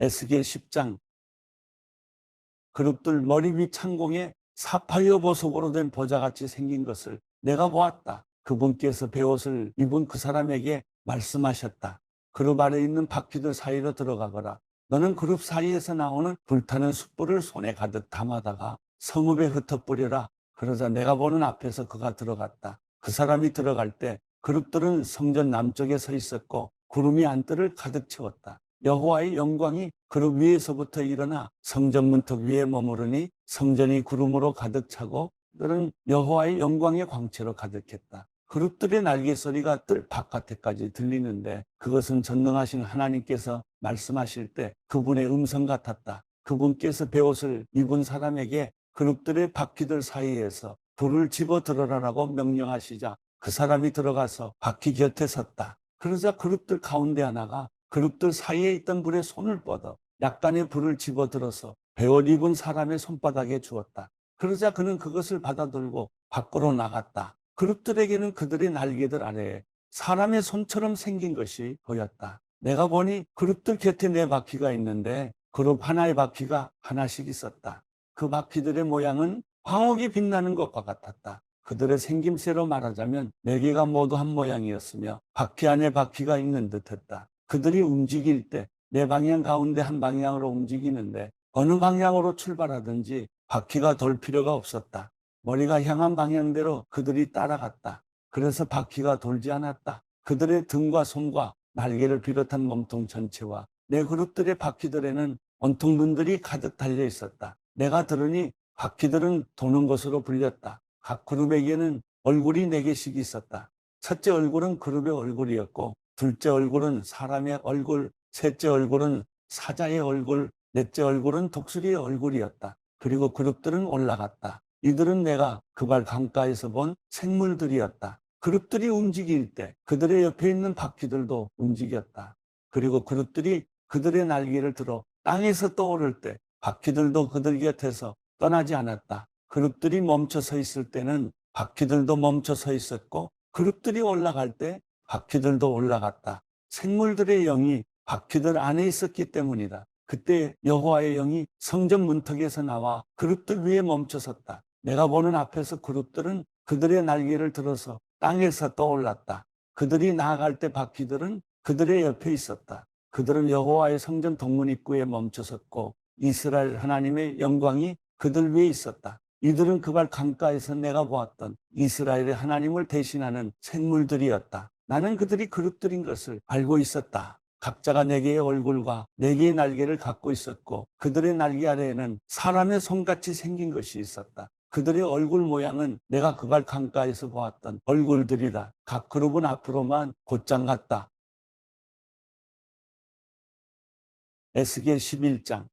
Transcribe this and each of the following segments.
에스겔 10장 그룹들 머리 위 창공에 사파이어 보석으로 된 보자같이 생긴 것을 내가 보았다. 그분께서 베옷을 입은 그 사람에게 말씀하셨다. 그룹 아래 있는 바퀴들 사이로 들어가거라. 너는 그룹 사이에서 나오는 불타는 숯불을 손에 가득 담아다가 성읍에 흩어뿌려라. 그러자 내가 보는 앞에서 그가 들어갔다. 그 사람이 들어갈 때 그룹들은 성전 남쪽에 서 있었고 구름이 안뜰을 가득 채웠다. 여호와의 영광이 그룹 위에서부터 일어나 성전 문턱 위에 머무르니 성전이 구름으로 가득 차고 그들은 여호와의 영광의 광채로 가득했다. 그룹들의 날개 소리가 뜰 바깥에까지 들리는데 그것은 전능하신 하나님께서 말씀하실 때 그분의 음성 같았다. 그분께서 베옷을 입은 사람에게 그룹들의 바퀴들 사이에서 불을 집어 들어라라고 명령하시자 그 사람이 들어가서 바퀴 곁에 섰다. 그러자 그룹들 가운데 하나가 그룹들 사이에 있던 불에 손을 뻗어 약간의 불을 집어들어서 베옷 입은 사람의 손바닥에 주었다. 그러자 그는 그것을 받아들고 밖으로 나갔다. 그룹들에게는 그들의 날개들 아래에 사람의 손처럼 생긴 것이 보였다. 내가 보니 그룹들 곁에 네 바퀴가 있는데 그룹 하나의 바퀴가 하나씩 있었다. 그 바퀴들의 모양은 황옥이 빛나는 것과 같았다. 그들의 생김새로 말하자면 네 개가 모두 한 모양이었으며 바퀴 안에 바퀴가 있는 듯했다. 그들이 움직일 때네 방향 가운데 한 방향으로 움직이는데 어느 방향으로 출발하든지 바퀴가 돌 필요가 없었다. 머리가 향한 방향대로 그들이 따라갔다. 그래서 바퀴가 돌지 않았다. 그들의 등과 손과 날개를 비롯한 몸통 전체와 내 그룹들의 바퀴들에는 온통분들이 가득 달려 있었다. 내가 들으니 바퀴들은 도는 것으로 불렸다. 각 그룹에게는 얼굴이 네 개씩 있었다. 첫째 얼굴은 그룹의 얼굴이었고, 둘째 얼굴은 사람의 얼굴, 셋째 얼굴은 사자의 얼굴, 넷째 얼굴은 독수리의 얼굴이었다. 그리고 그룹들은 올라갔다. 이들은 내가 그발 강가에서 본 생물들이었다. 그룹들이 움직일 때 그들의 옆에 있는 바퀴들도 움직였다. 그리고 그룹들이 그들의 날개를 들어 땅에서 떠오를 때 바퀴들도 그들 곁에서 떠나지 않았다. 그룹들이 멈춰 서 있을 때는 바퀴들도 멈춰 서 있었고 그룹들이 올라갈 때 바퀴들도 올라갔다. 생물들의 영이 바퀴들 안에 있었기 때문이다. 그때 여호와의 영이 성전 문턱에서 나와 그룹들 위에 멈춰 섰다. 내가 보는 앞에서 그룹들은 그들의 날개를 들어서 땅에서 떠올랐다. 그들이 나아갈 때 바퀴들은 그들의 옆에 있었다. 그들은 여호와의 성전 동문 입구에 멈춰 섰고 이스라엘 하나님의 영광이 그들 위에 있었다. 이들은 그발 강가에서 내가 보았던 이스라엘의 하나님을 대신하는 생물들이었다. 나는 그들이 그룹들인 것을 알고 있었다. 각자가 네 개의 얼굴과 네 개의 날개를 갖고 있었고 그들의 날개 아래에는 사람의 손같이 생긴 것이 있었다. 그들의 얼굴 모양은 내가 그발 강가에서 보았던 얼굴들이다. 각 그룹은 앞으로만 곧장 같다. 에스겔 11장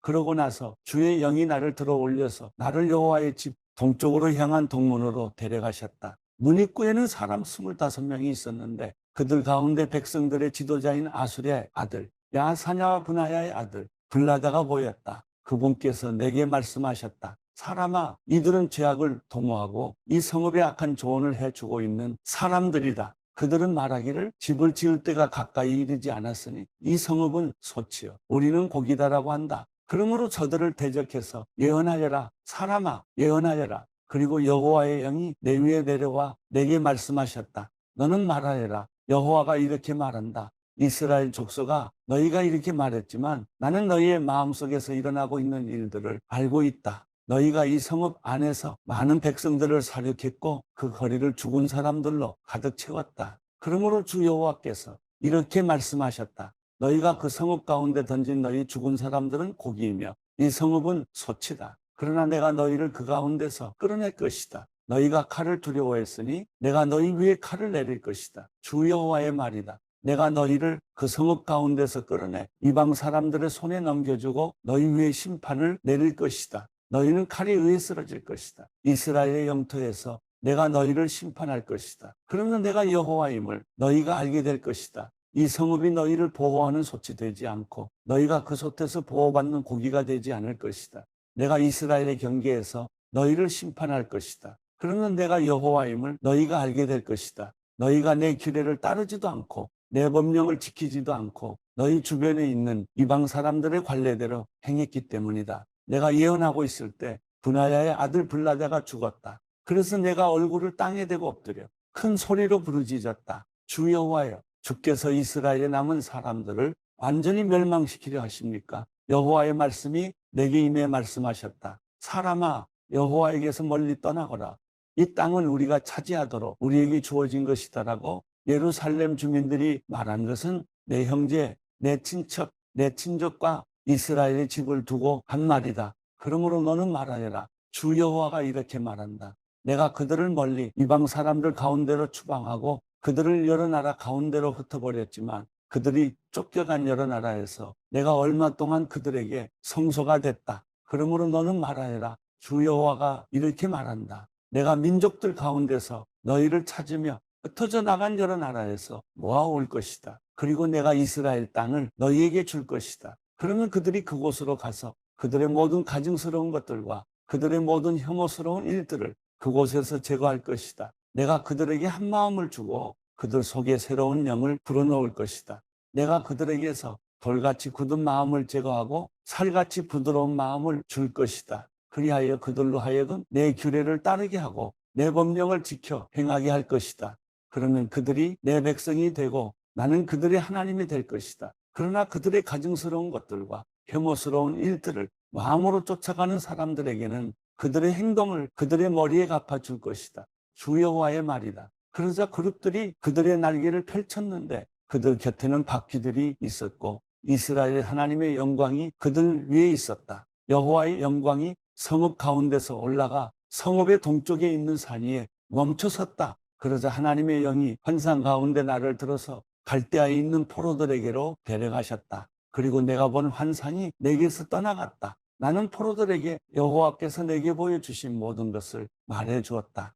그러고 나서 주의 영이 나를 들어 올려서 나를 여호와의 집 동쪽으로 향한 동문으로 데려가셨다. 문 입구에는 사람 스물다섯 명이 있었는데 그들 가운데 백성들의 지도자인 아술의 아들 야사냐와 분하야의 아들 블라다가 보였다. 그분께서 내게 말씀하셨다. 사람아, 이들은 죄악을 도모하고 이 성읍에 악한 조언을 해주고 있는 사람들이다. 그들은 말하기를 집을 지을 때가 가까이 이르지 않았으니 이 성읍은 소치요. 우리는 고기다라고 한다. 그러므로 저들을 대적해서 예언하여라. 사람아, 예언하여라. 그리고 여호와의 영이 내 위에 내려와 내게 말씀하셨다. 너는 말하여라. 여호와가 이렇게 말한다. 이스라엘 족속아, 너희가 이렇게 말했지만 나는 너희의 마음속에서 일어나고 있는 일들을 알고 있다. 너희가 이 성읍 안에서 많은 백성들을 사륙했고 그 거리를 죽은 사람들로 가득 채웠다. 그러므로 주 여호와께서 이렇게 말씀하셨다. 너희가 그 성읍 가운데 던진 너희 죽은 사람들은 고기이며 이 성읍은 소치다. 그러나 내가 너희를 그 가운데서 끌어낼 것이다. 너희가 칼을 두려워했으니 내가 너희 위에 칼을 내릴 것이다. 주 여호와의 말이다. 내가 너희를 그 성읍 가운데서 끌어내 이방 사람들의 손에 넘겨주고 너희 위에 심판을 내릴 것이다. 너희는 칼에 의해 쓰러질 것이다. 이스라엘의 영토에서 내가 너희를 심판할 것이다. 그러면 내가 여호와임을 너희가 알게 될 것이다. 이 성읍이 너희를 보호하는 솥이 되지 않고 너희가 그 솥에서 보호받는 고기가 되지 않을 것이다. 내가 이스라엘의 경계에서 너희를 심판할 것이다. 그러면 내가 여호와임을 너희가 알게 될 것이다. 너희가 내 규례를 따르지도 않고 내 법령을 지키지도 않고 너희 주변에 있는 이방 사람들의 관례대로 행했기 때문이다. 내가 예언하고 있을 때 분하야의 아들 블라다가 죽었다. 그래서 내가 얼굴을 땅에 대고 엎드려 큰 소리로 부르짖었다. 주 여호와여, 주께서 이스라엘에 남은 사람들을 완전히 멸망시키려 하십니까? 여호와의 말씀이 내게 임해 말씀하셨다. 사람아, 여호와에게서 멀리 떠나거라. 이 땅은 우리가 차지하도록 우리에게 주어진 것이다라고 예루살렘 주민들이 말한 것은 내 형제, 내 친척, 내 친족과 이스라엘의 집을 두고 한 말이다. 그러므로 너는 말하여라. 주 여호와가 이렇게 말한다. 내가 그들을 멀리 이방 사람들 가운데로 추방하고 그들을 여러 나라 가운데로 흩어버렸지만 그들이 쫓겨간 여러 나라에서 내가 얼마 동안 그들에게 성소가 됐다. 그러므로 너는 말하여라. 주 여호와가 이렇게 말한다. 내가 민족들 가운데서 너희를 찾으며 흩어져 나간 여러 나라에서 모아올 것이다. 그리고 내가 이스라엘 땅을 너희에게 줄 것이다. 그러면 그들이 그곳으로 가서 그들의 모든 가증스러운 것들과 그들의 모든 혐오스러운 일들을 그곳에서 제거할 것이다. 내가 그들에게 한 마음을 주고 그들 속에 새로운 영을 불어넣을 것이다. 내가 그들에게서 돌같이 굳은 마음을 제거하고 살같이 부드러운 마음을 줄 것이다. 그리하여 그들로 하여금 내 규례를 따르게 하고 내 법령을 지켜 행하게 할 것이다. 그러면 그들이 내 백성이 되고 나는 그들의 하나님이 될 것이다. 그러나 그들의 가증스러운 것들과 혐오스러운 일들을 마음으로 쫓아가는 사람들에게는 그들의 행동을 그들의 머리에 갚아줄 것이다. 주 여호와의 말이다. 그러자 그룹들이 그들의 날개를 펼쳤는데 그들 곁에는 바퀴들이 있었고 이스라엘 하나님의 영광이 그들 위에 있었다. 여호와의 영광이 성읍 가운데서 올라가 성읍의 동쪽에 있는 산 위에 멈춰 섰다. 그러자 하나님의 영이 환상 가운데 나를 들어서 갈대아에 있는 포로들에게로 데려가셨다. 그리고 내가 본 환상이 내게서 떠나갔다. 나는 포로들에게 여호와께서 내게 보여주신 모든 것을 말해 주었다.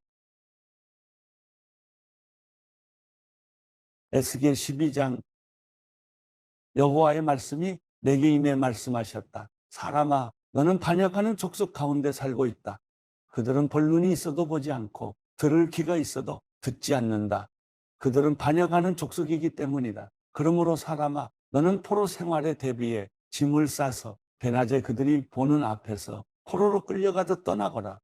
에스겔 12장 여호와의 말씀이 내게 임해 말씀하셨다. 사람아, 너는 반역하는 족속 가운데 살고 있다. 그들은 볼 눈이 있어도 보지 않고 들을 귀가 있어도 듣지 않는다. 그들은 반역하는 족속이기 때문이다. 그러므로 사람아, 너는 포로 생활에 대비해 짐을 싸서 대낮에 그들이 보는 앞에서 포로로 끌려가듯 떠나거라.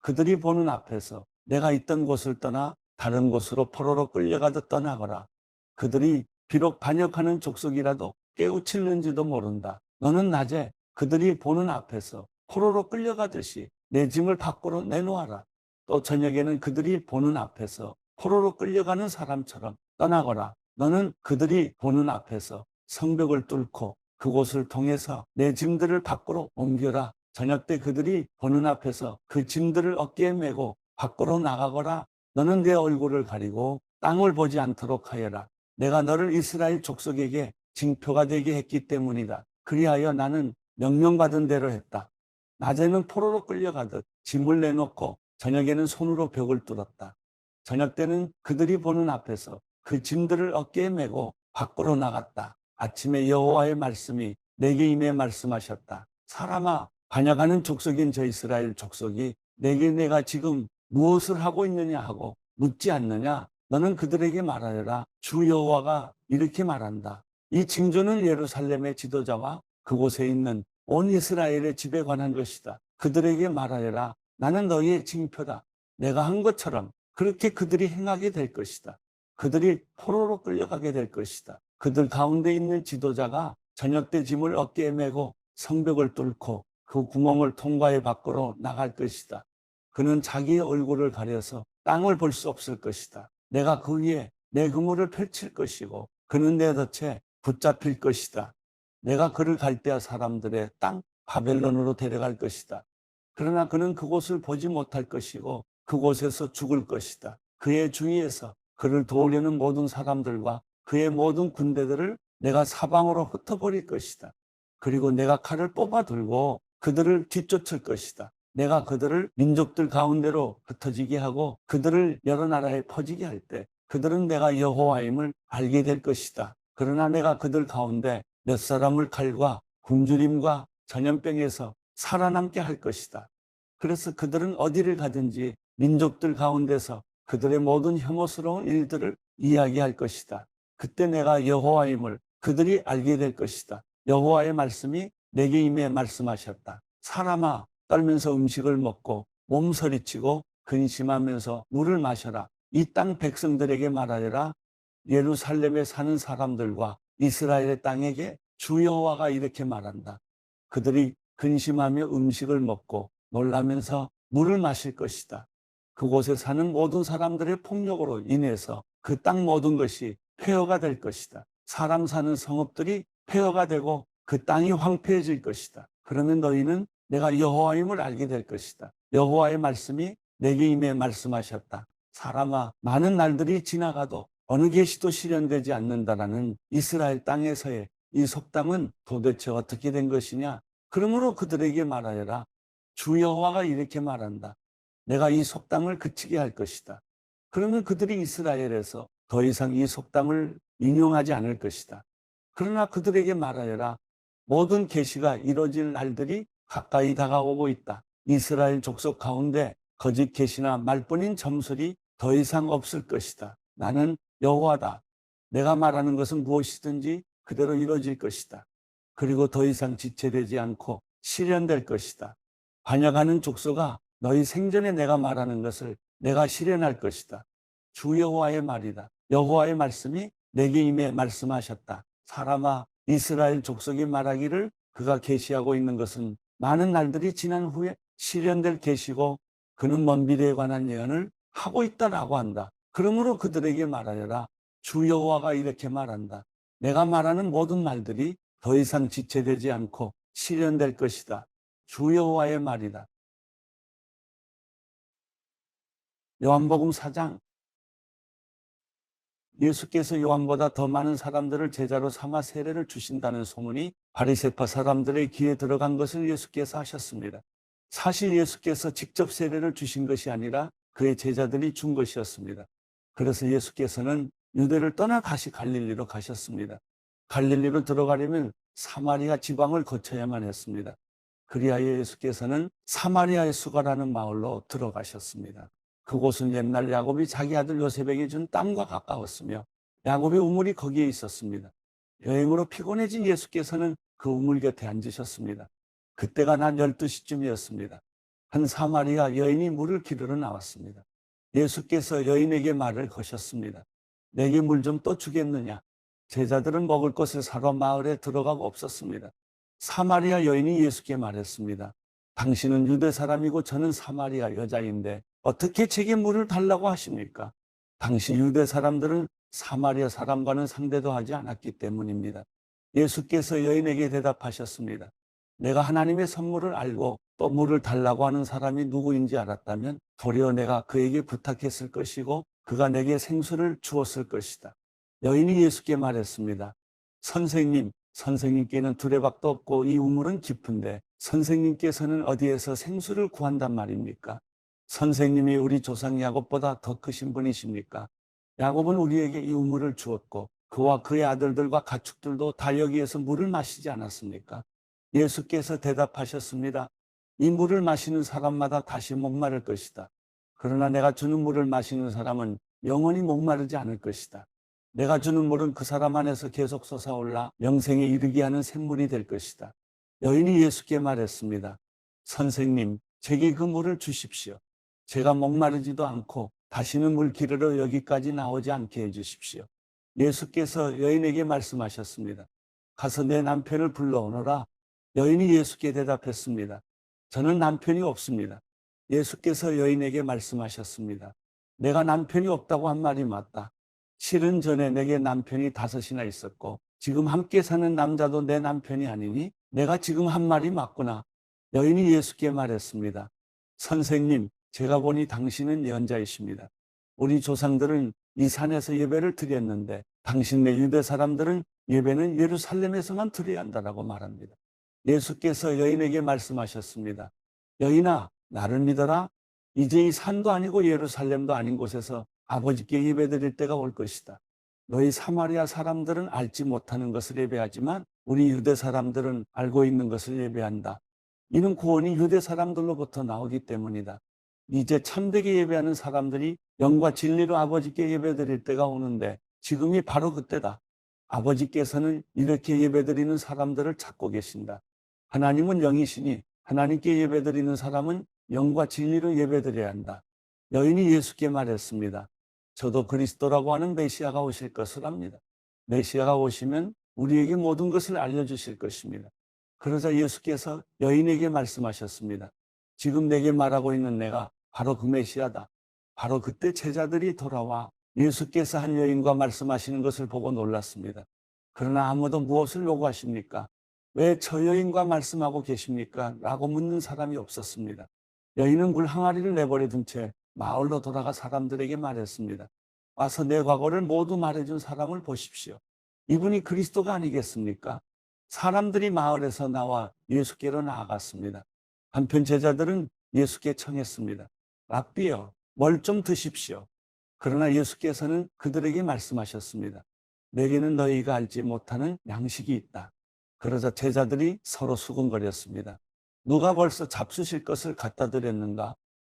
그들이 보는 앞에서 내가 있던 곳을 떠나 다른 곳으로 포로로 끌려가듯 떠나거라. 그들이 비록 반역하는 족속이라도 깨우치는지도 모른다. 너는 낮에 그들이 보는 앞에서 포로로 끌려가듯이 내 짐을 밖으로 내놓아라. 또 저녁에는 그들이 보는 앞에서 포로로 끌려가는 사람처럼 떠나거라. 너는 그들이 보는 앞에서 성벽을 뚫고 그곳을 통해서 내 짐들을 밖으로 옮겨라. 저녁 때 그들이 보는 앞에서 그 짐들을 어깨에 메고 밖으로 나가거라. 너는 내 얼굴을 가리고 땅을 보지 않도록 하여라. 내가 너를 이스라엘 족속에게 징표가 되게 했기 때문이다. 그리하여 나는 명령받은 대로 했다. 낮에는 포로로 끌려가듯 짐을 내놓고 저녁에는 손으로 벽을 뚫었다. 저녁 때는 그들이 보는 앞에서 그 짐들을 어깨에 메고 밖으로 나갔다. 아침에 여호와의 말씀이 내게 임해 말씀하셨다. 사람아, 반역하는 족속인 저 이스라엘 족속이 내게 내가 지금 무엇을 하고 있느냐 하고 묻지 않느냐? 너는 그들에게 말하여라. 주 여호와가 이렇게 말한다. 이 징조는 예루살렘의 지도자와 그곳에 있는 온 이스라엘의 집에 관한 것이다. 그들에게 말하여라. 나는 너희의 징표다. 내가 한 것처럼 그렇게 그들이 행하게 될 것이다. 그들이 포로로 끌려가게 될 것이다. 그들 가운데 있는 지도자가 저녁 때 짐을 어깨에 메고 성벽을 뚫고 그 구멍을 통과해 밖으로 나갈 것이다. 그는 자기의 얼굴을 가려서 땅을 볼 수 없을 것이다. 내가 그 위에 내 그물을 펼칠 것이고 그는 내 덫에 붙잡힐 것이다. 내가 그를 갈대아 사람들의 땅 바벨론으로 데려갈 것이다. 그러나 그는 그곳을 보지 못할 것이고 그곳에서 죽을 것이다. 그의 주위에서 그를 도우려는 모든 사람들과 그의 모든 군대들을 내가 사방으로 흩어버릴 것이다. 그리고 내가 칼을 뽑아 들고 그들을 뒤쫓을 것이다. 내가 그들을 민족들 가운데로 흩어지게 하고 그들을 여러 나라에 퍼지게 할 때 그들은 내가 여호와임을 알게 될 것이다. 그러나 내가 그들 가운데 몇 사람을 칼과 굶주림과 전염병에서 살아남게 할 것이다. 그래서 그들은 어디를 가든지 민족들 가운데서 그들의 모든 혐오스러운 일들을 이야기할 것이다. 그때 내가 여호와임을 그들이 알게 될 것이다. 여호와의 말씀이 내게 임해 말씀하셨다. 사람아 떨면서 음식을 먹고 몸서리치고 근심하면서 물을 마셔라. 이 땅 백성들에게 말하여라. 예루살렘에 사는 사람들과 이스라엘의 땅에게 주 여호와가 이렇게 말한다. 그들이 근심하며 음식을 먹고 놀라면서 물을 마실 것이다. 그곳에 사는 모든 사람들의 폭력으로 인해서 그 땅 모든 것이 폐허가 될 것이다. 사람 사는 성읍들이 폐허가 되고 그 땅이 황폐해질 것이다. 그러면 너희는 내가 여호와임을 알게 될 것이다. 여호와의 말씀이 내게 임해 말씀하셨다. 사람아, 많은 날들이 지나가도 어느 계시도 실현되지 않는다라는 이스라엘 땅에서의 이 속담은 도대체 어떻게 된 것이냐? 그러므로 그들에게 말하여라. 주 여호와가 이렇게 말한다. 내가 이 속담을 그치게 할 것이다. 그러면 그들이 이스라엘에서 더 이상 이 속담을 인용하지 않을 것이다. 그러나 그들에게 말하여라. 모든 계시가 이뤄질 날들이 가까이 다가오고 있다. 이스라엘 족속 가운데 거짓 계시나 말뿐인 점술이 더 이상 없을 것이다. 나는 여호와다. 내가 말하는 것은 무엇이든지 그대로 이루어질 것이다. 그리고 더 이상 지체되지 않고 실현될 것이다. 반역하는 족속아 너희 생전에 내가 말하는 것을 내가 실현할 것이다. 주 여호와의 말이다. 여호와의 말씀이 내게 임해 말씀하셨다. 사람아 이스라엘 족속이 말하기를 그가 계시하고 있는 것은 많은 날들이 지난 후에 실현될 계시고 그는 먼 미래에 관한 예언을 하고 있다라고 한다. 그러므로 그들에게 말하여라. 주 여호와가 이렇게 말한다. 내가 말하는 모든 말들이 더 이상 지체되지 않고 실현될 것이다. 주 여호와의 말이다. 요한복음 4장 예수께서 요한보다 더 많은 사람들을 제자로 삼아 세례를 주신다는 소문이 바리새파 사람들의 귀에 들어간 것을 예수께서 하셨습니다. 사실 예수께서 직접 세례를 주신 것이 아니라 그의 제자들이 준 것이었습니다. 그래서 예수께서는 유대를 떠나 다시 갈릴리로 가셨습니다. 갈릴리로 들어가려면 사마리아 지방을 거쳐야만 했습니다. 그리하여 예수께서는 사마리아의 수가라는 마을로 들어가셨습니다. 그곳은 옛날 야곱이 자기 아들 요셉에게 준 땅과 가까웠으며 야곱의 우물이 거기에 있었습니다. 여행으로 피곤해진 예수께서는 그 우물 곁에 앉으셨습니다. 그때가 낮 12시쯤이었습니다. 한 사마리아 여인이 물을 기르러 나왔습니다. 예수께서 여인에게 말을 거셨습니다. 내게 물 좀 또 주겠느냐? 제자들은 먹을 것을 사러 마을에 들어가고 없었습니다. 사마리아 여인이 예수께 말했습니다. 당신은 유대 사람이고 저는 사마리아 여자인데 어떻게 제게 물을 달라고 하십니까? 당시 유대 사람들은 사마리아 사람과는 상대도 하지 않았기 때문입니다. 예수께서 여인에게 대답하셨습니다. 내가 하나님의 선물을 알고 또 물을 달라고 하는 사람이 누구인지 알았다면 도리어 내가 그에게 부탁했을 것이고 그가 내게 생수를 주었을 것이다. 여인이 예수께 말했습니다. 선생님, 선생님께는 두레박도 없고 이 우물은 깊은데 선생님께서는 어디에서 생수를 구한단 말입니까? 선생님이 우리 조상 야곱보다 더 크신 분이십니까? 야곱은 우리에게 이 우물을 주었고 그와 그의 아들들과 가축들도 다 여기에서 물을 마시지 않았습니까? 예수께서 대답하셨습니다. 이 물을 마시는 사람마다 다시 목마를 것이다. 그러나 내가 주는 물을 마시는 사람은 영원히 목마르지 않을 것이다. 내가 주는 물은 그 사람 안에서 계속 솟아올라 영생에 이르게 하는 샘물이 될 것이다. 여인이 예수께 말했습니다. 선생님, 제게 그 물을 주십시오. 제가 목마르지도 않고 다시는 물 기르러 여기까지 나오지 않게 해주십시오. 예수께서 여인에게 말씀하셨습니다. 가서 내 남편을 불러오너라. 여인이 예수께 대답했습니다. 저는 남편이 없습니다. 예수께서 여인에게 말씀하셨습니다. 내가 남편이 없다고 한 말이 맞다. 실은 전에 내게 남편이 다섯이나 있었고 지금 함께 사는 남자도 내 남편이 아니니 내가 지금 한 말이 맞구나. 여인이 예수께 말했습니다. 선생님, 제가 보니 당신은 예언자이십니다. 우리 조상들은 이 산에서 예배를 드렸는데 당신네 유대 사람들은 예배는 예루살렘에서만 드려야 한다라고 말합니다. 예수께서 여인에게 말씀하셨습니다. 여인아, 나를 믿어라. 이제 이 산도 아니고 예루살렘도 아닌 곳에서 아버지께 예배 드릴 때가 올 것이다. 너희 사마리아 사람들은 알지 못하는 것을 예배하지만 우리 유대 사람들은 알고 있는 것을 예배한다. 이는 구원이 유대 사람들로부터 나오기 때문이다. 이제 참되게 예배하는 사람들이 영과 진리로 아버지께 예배 드릴 때가 오는데 지금이 바로 그때다. 아버지께서는 이렇게 예배드리는 사람들을 찾고 계신다. 하나님은 영이시니 하나님께 예배드리는 사람은 영과 진리로 예배드려야 한다. 여인이 예수께 말했습니다. 저도 그리스도라고 하는 메시아가 오실 것을 압니다. 메시아가 오시면 우리에게 모든 것을 알려주실 것입니다. 그러자 예수께서 여인에게 말씀하셨습니다. 지금 내게 말하고 있는 내가 바로 그 메시아다. 바로 그때 제자들이 돌아와 예수께서 한 여인과 말씀하시는 것을 보고 놀랐습니다. 그러나 아무도 무엇을 요구하십니까? 왜 저 여인과 말씀하고 계십니까? 라고 묻는 사람이 없었습니다. 여인은 물 항아리를 내버려 둔 채 마을로 돌아가 사람들에게 말했습니다. 와서 내 과거를 모두 말해준 사람을 보십시오. 이분이 그리스도가 아니겠습니까? 사람들이 마을에서 나와 예수께로 나아갔습니다. 한편 제자들은 예수께 청했습니다. 랍비여, 뭘 좀 드십시오. 그러나 예수께서는 그들에게 말씀하셨습니다. 내게는 너희가 알지 못하는 양식이 있다. 그러자 제자들이 서로 수근거렸습니다. 누가 벌써 잡수실 것을 갖다 드렸는가?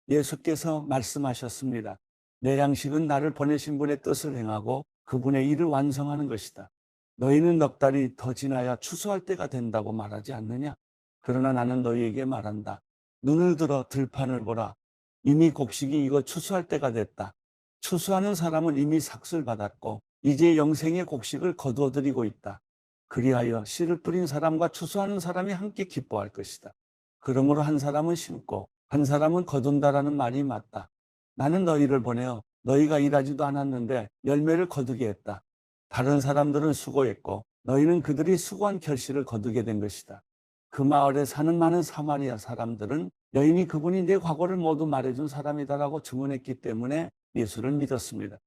예수께서 말씀하셨습니다. 내 양식은 나를 보내신 분의 뜻을 행하고 그분의 일을 완성하는 것이다. 너희는 넉 달이 더 지나야 추수할 때가 된다고 말하지 않느냐? 그러나 나는 너희에게 말한다. 눈을 들어 들판을 보라. 이미 곡식이 이거 추수할 때가 됐다. 추수하는 사람은 이미 삭슬 받았고 이제 영생의 곡식을 거두어들이고 있다. 그리하여 씨를 뿌린 사람과 추수하는 사람이 함께 기뻐할 것이다. 그러므로 한 사람은 심고 한 사람은 거둔다라는 말이 맞다. 나는 너희를 보내어 너희가 일하지도 않았는데 열매를 거두게 했다. 다른 사람들은 수고했고 너희는 그들이 수고한 결실을 거두게 된 것이다. 그 마을에 사는 많은 사마리아 사람들은 여인이 그분이 내 과거를 모두 말해준 사람이다라고 증언했기 때문에 예수를 믿었습니다.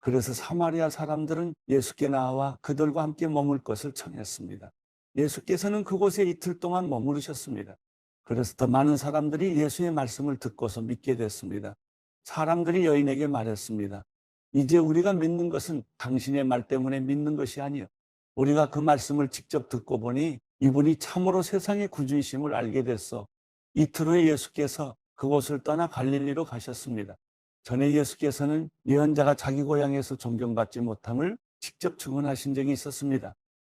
그래서 사마리아 사람들은 예수께 나와 그들과 함께 머물 것을 청했습니다. 예수께서는 그곳에 이틀 동안 머무르셨습니다. 그래서 더 많은 사람들이 예수의 말씀을 듣고서 믿게 됐습니다. 사람들이 여인에게 말했습니다. 이제 우리가 믿는 것은 당신의 말 때문에 믿는 것이 아니요. 우리가 그 말씀을 직접 듣고 보니 이분이 참으로 세상의 구주이심을 알게 됐어. 이틀 후에 예수께서 그곳을 떠나 갈릴리로 가셨습니다. 전에 예수께서는 예언자가 자기 고향에서 존경받지 못함을 직접 증언하신 적이 있었습니다.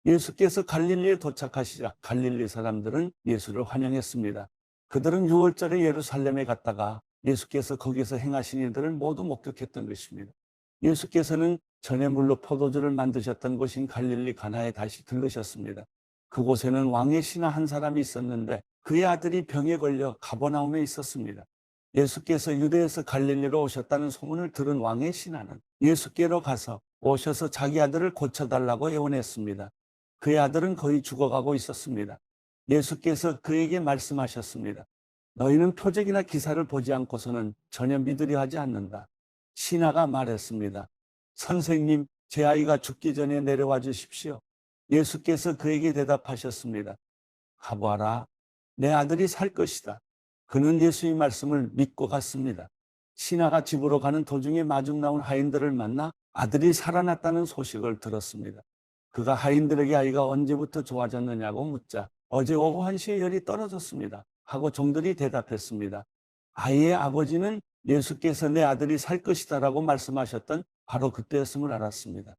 예수께서 갈릴리에 도착하시자 갈릴리 사람들은 예수를 환영했습니다. 그들은 6월절에 예루살렘에 갔다가 예수께서 거기서 행하신 일들을 모두 목격했던 것입니다. 예수께서는 전에 물로 포도주를 만드셨던 곳인 갈릴리 가나에 다시 들르셨습니다. 그곳에는 왕의 신하 한 사람이 있었는데 그의 아들이 병에 걸려 가버나움에 있었습니다. 예수께서 유대에서 갈릴리로 오셨다는 소문을 들은 왕의 신하는 예수께로 가서 오셔서 자기 아들을 고쳐달라고 애원했습니다. 그의 아들은 거의 죽어가고 있었습니다. 예수께서 그에게 말씀하셨습니다. 너희는 표적이나 기사를 보지 않고서는 전혀 믿으려 하지 않는다. 신하가 말했습니다. 선생님, 제 아이가 죽기 전에 내려와 주십시오. 예수께서 그에게 대답하셨습니다. 가보아라. 내 아들이 살 것이다. 그는 예수의 말씀을 믿고 갔습니다. 신하가 집으로 가는 도중에 마중 나온 하인들을 만나 아들이 살아났다는 소식을 들었습니다. 그가 하인들에게 아이가 언제부터 좋아졌느냐고 묻자 어제 오후 1시에 열이 떨어졌습니다. 하고 종들이 대답했습니다. 아이의 아버지는 예수께서 내 아들이 살 것이다 라고 말씀하셨던 바로 그때였음을 알았습니다.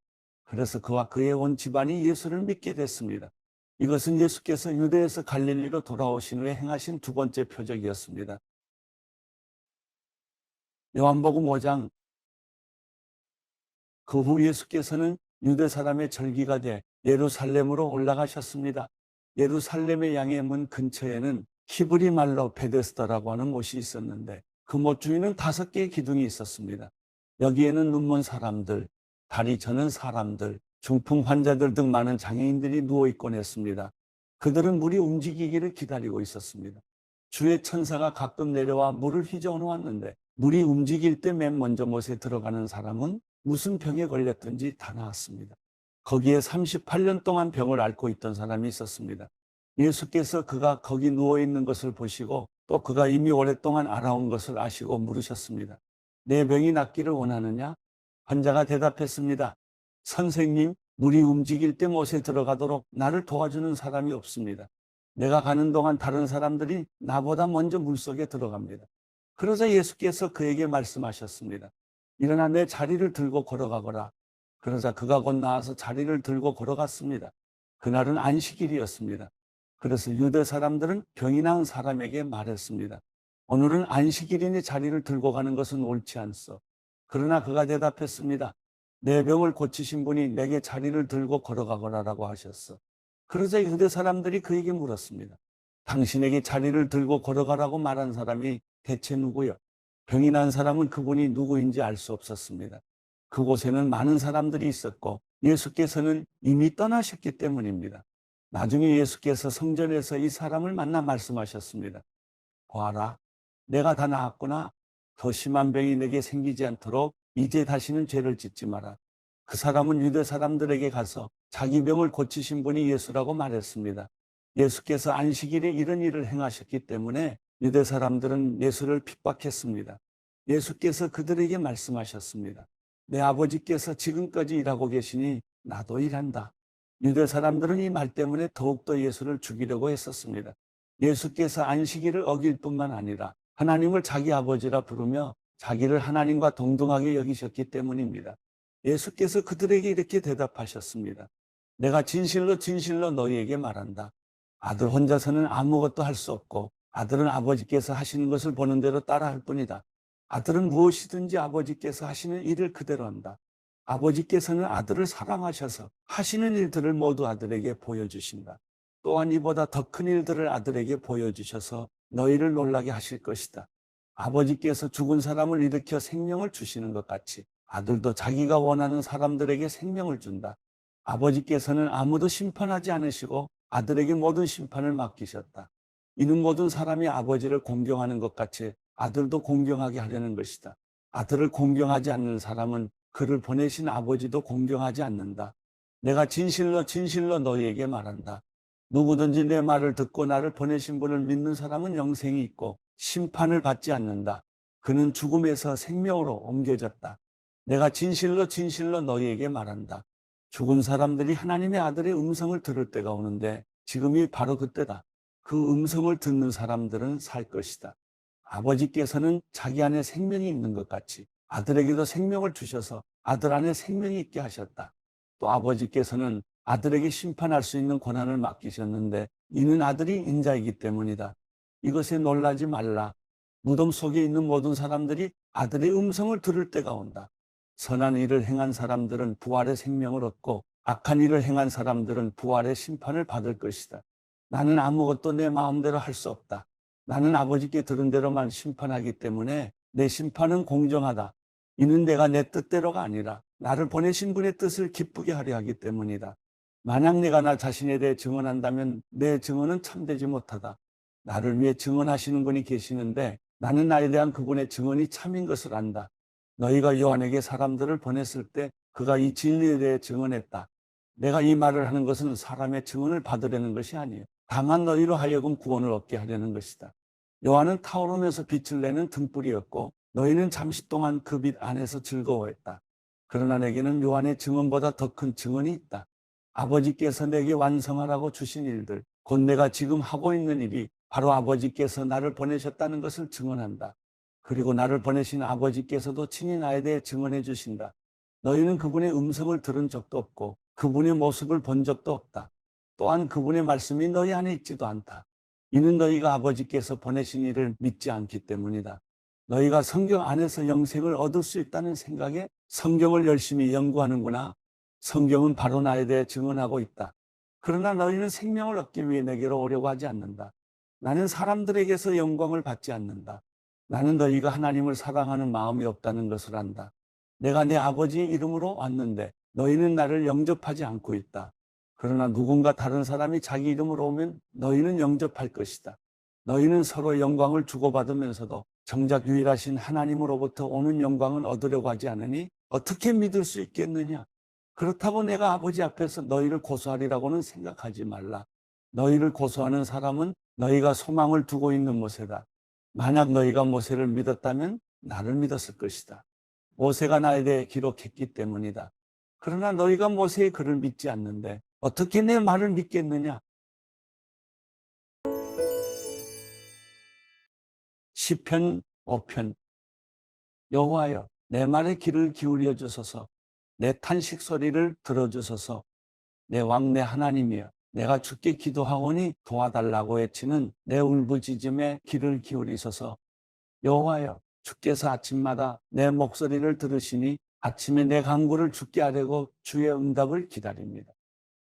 그래서 그와 그의 온 집안이 예수를 믿게 됐습니다. 이것은 예수께서 유대에서 갈릴리로 돌아오신 후에 행하신 두 번째 표적이었습니다. 요한복음 5장 그 후 예수께서는 유대 사람의 절기가 돼 예루살렘으로 올라가셨습니다. 예루살렘의 양의 문 근처에는 히브리 말로 베데스다라고 하는 곳이 있었는데 그 못 주위는 다섯 개의 기둥이 있었습니다. 여기에는 눈먼 사람들, 다리 저는 사람들, 중풍 환자들 등 많은 장애인들이 누워 있곤 했습니다. 그들은 물이 움직이기를 기다리고 있었습니다. 주의 천사가 가끔 내려와 물을 휘저어 놓았는데 물이 움직일 때 맨 먼저 못에 들어가는 사람은 무슨 병에 걸렸든지 다 나았습니다. 거기에 38년 동안 병을 앓고 있던 사람이 있었습니다. 예수께서 그가 거기 누워 있는 것을 보시고 또 그가 이미 오랫동안 알아온 것을 아시고 물으셨습니다. 내 병이 낫기를 원하느냐? 환자가 대답했습니다. 선생님, 물이 움직일 때 못에 들어가도록 나를 도와주는 사람이 없습니다. 내가 가는 동안 다른 사람들이 나보다 먼저 물속에 들어갑니다. 그러자 예수께서 그에게 말씀하셨습니다. 일어나 내 자리를 들고 걸어가거라. 그러자 그가 곧 나와서 자리를 들고 걸어갔습니다. 그날은 안식일이었습니다. 그래서 유대 사람들은 병이 난 사람에게 말했습니다. 오늘은 안식일이니 자리를 들고 가는 것은 옳지 않소. 그러나 그가 대답했습니다. 내 병을 고치신 분이 내게 자리를 들고 걸어가거라라고 하셨어. 그러자 유대 사람들이 그에게 물었습니다. 당신에게 자리를 들고 걸어가라고 말한 사람이 대체 누구요? 병이 난 사람은 그분이 누구인지 알 수 없었습니다. 그곳에는 많은 사람들이 있었고 예수께서는 이미 떠나셨기 때문입니다. 나중에 예수께서 성전에서 이 사람을 만나 말씀하셨습니다. 보아라, 내가 다 나았구나. 더 심한 병이 내게 생기지 않도록 이제 다시는 죄를 짓지 마라. 그 사람은 유대 사람들에게 가서 자기 병을 고치신 분이 예수라고 말했습니다. 예수께서 안식일에 이런 일을 행하셨기 때문에 유대 사람들은 예수를 핍박했습니다. 예수께서 그들에게 말씀하셨습니다. 내 아버지께서 지금까지 일하고 계시니 나도 일한다. 유대 사람들은 이 말 때문에 더욱더 예수를 죽이려고 했었습니다. 예수께서 안식일을 어길 뿐만 아니라 하나님을 자기 아버지라 부르며 자기를 하나님과 동등하게 여기셨기 때문입니다. 예수께서 그들에게 이렇게 대답하셨습니다. 내가 진실로 진실로 너희에게 말한다. 아들 혼자서는 아무것도 할 수 없고 아들은 아버지께서 하시는 것을 보는 대로 따라할 뿐이다. 아들은 무엇이든지 아버지께서 하시는 일을 그대로 한다. 아버지께서는 아들을 사랑하셔서 하시는 일들을 모두 아들에게 보여주신다. 또한 이보다 더 큰 일들을 아들에게 보여주셔서 너희를 놀라게 하실 것이다. 아버지께서 죽은 사람을 일으켜 생명을 주시는 것 같이 아들도 자기가 원하는 사람들에게 생명을 준다. 아버지께서는 아무도 심판하지 않으시고 아들에게 모든 심판을 맡기셨다. 이는 모든 사람이 아버지를 공경하는 것 같이 아들도 공경하게 하려는 것이다. 아들을 공경하지 않는 사람은 그를 보내신 아버지도 공경하지 않는다. 내가 진실로 진실로 너희에게 말한다. 누구든지 내 말을 듣고 나를 보내신 분을 믿는 사람은 영생이 있고 심판을 받지 않는다. 그는 죽음에서 생명으로 옮겨졌다. 내가 진실로 진실로 너희에게 말한다. 죽은 사람들이 하나님의 아들의 음성을 들을 때가 오는데 지금이 바로 그때다. 그 음성을 듣는 사람들은 살 것이다. 아버지께서는 자기 안에 생명이 있는 것 같이 아들에게도 생명을 주셔서 아들 안에 생명이 있게 하셨다. 또 아버지께서는 아들에게 심판할 수 있는 권한을 맡기셨는데 이는 아들이 인자이기 때문이다. 이것에 놀라지 말라. 무덤 속에 있는 모든 사람들이 아들의 음성을 들을 때가 온다. 선한 일을 행한 사람들은 부활의 생명을 얻고 악한 일을 행한 사람들은 부활의 심판을 받을 것이다. 나는 아무것도 내 마음대로 할 수 없다. 나는 아버지께 들은 대로만 심판하기 때문에 내 심판은 공정하다. 이는 내가 내 뜻대로가 아니라 나를 보내신 분의 뜻을 기쁘게 하려 하기 때문이다. 만약 내가 나 자신에 대해 증언한다면 내 증언은 참되지 못하다. 나를 위해 증언하시는 분이 계시는데 나는 나에 대한 그분의 증언이 참인 것을 안다. 너희가 요한에게 사람들을 보냈을 때 그가 이 진리에 대해 증언했다. 내가 이 말을 하는 것은 사람의 증언을 받으려는 것이 아니에요. 다만 너희로 하여금 구원을 얻게 하려는 것이다. 요한은 타오르면서 빛을 내는 등불이었고 너희는 잠시 동안 그 빛 안에서 즐거워했다. 그러나 내게는 요한의 증언보다 더 큰 증언이 있다. 아버지께서 내게 완성하라고 주신 일들, 곧 내가 지금 하고 있는 일이 바로 아버지께서 나를 보내셨다는 것을 증언한다. 그리고 나를 보내신 아버지께서도 친히 나에 대해 증언해 주신다. 너희는 그분의 음성을 들은 적도 없고 그분의 모습을 본 적도 없다. 또한 그분의 말씀이 너희 안에 있지도 않다. 이는 너희가 아버지께서 보내신 일을 믿지 않기 때문이다. 너희가 성경 안에서 영생을 얻을 수 있다는 생각에 성경을 열심히 연구하는구나. 성경은 바로 나에 대해 증언하고 있다. 그러나 너희는 생명을 얻기 위해 내게로 오려고 하지 않는다. 나는 사람들에게서 영광을 받지 않는다. 나는 너희가 하나님을 사랑하는 마음이 없다는 것을 안다. 내가 내 아버지의 이름으로 왔는데 너희는 나를 영접하지 않고 있다. 그러나 누군가 다른 사람이 자기 이름으로 오면 너희는 영접할 것이다. 너희는 서로 영광을 주고받으면서도 정작 유일하신 하나님으로부터 오는 영광은 얻으려고 하지 않으니 어떻게 믿을 수 있겠느냐? 그렇다고 내가 아버지 앞에서 너희를 고소하리라고는 생각하지 말라. 너희를 고소하는 사람은 너희가 소망을 두고 있는 모세다. 만약 너희가 모세를 믿었다면 나를 믿었을 것이다. 모세가 나에 대해 기록했기 때문이다. 그러나 너희가 모세의 글을 믿지 않는데 어떻게 내 말을 믿겠느냐? 시편 5편 여호와여 내 말에 귀를 기울여 주소서 내 탄식 소리를 들어주소서. 내 왕 내 하나님이여 내가 주께 기도하오니 도와달라고 외치는 내 울부짖음에 귀를 기울이소서. 여호와여 주께서 아침마다 내 목소리를 들으시니 아침에 내 간구를 주께 아뢰고 주의 응답을 기다립니다.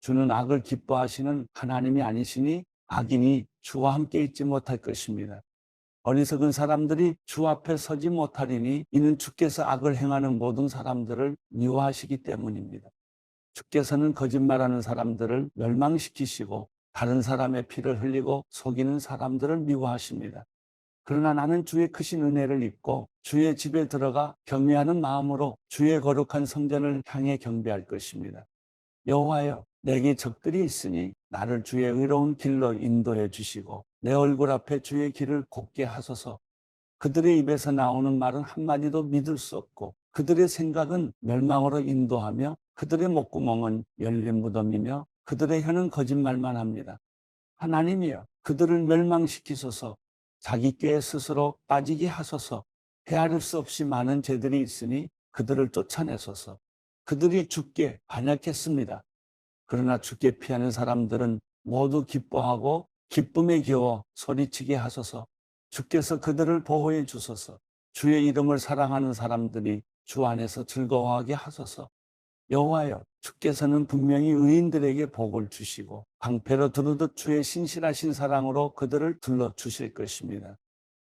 주는 악을 기뻐하시는 하나님이 아니시니 악인이 주와 함께 있지 못할 것입니다. 어리석은 사람들이 주 앞에 서지 못하리니 이는 주께서 악을 행하는 모든 사람들을 미워하시기 때문입니다. 주께서는 거짓말하는 사람들을 멸망시키시고 다른 사람의 피를 흘리고 속이는 사람들을 미워하십니다. 그러나 나는 주의 크신 은혜를 입고 주의 집에 들어가 경외하는 마음으로 주의 거룩한 성전을 향해 경배할 것입니다. 여호와여 내게 적들이 있으니 나를 주의 의로운 길로 인도해 주시고 내 얼굴 앞에 주의 길을 곱게 하소서. 그들의 입에서 나오는 말은 한마디도 믿을 수 없고 그들의 생각은 멸망으로 인도하며 그들의 목구멍은 열린 무덤이며 그들의 혀는 거짓말만 합니다. 하나님이여 그들을 멸망시키소서 자기 꾀에 스스로 빠지게 하소서 헤아릴 수 없이 많은 죄들이 있으니 그들을 쫓아내소서 그들이 죽게 반역했습니다. 그러나 죽게 피하는 사람들은 모두 기뻐하고 기쁨에 겨워 소리치게 하소서. 주께서 그들을 보호해 주소서. 주의 이름을 사랑하는 사람들이 주 안에서 즐거워하게 하소서. 여호와여 주께서는 분명히 의인들에게 복을 주시고 방패로 두르듯 주의 신실하신 사랑으로 그들을 둘러 주실 것입니다.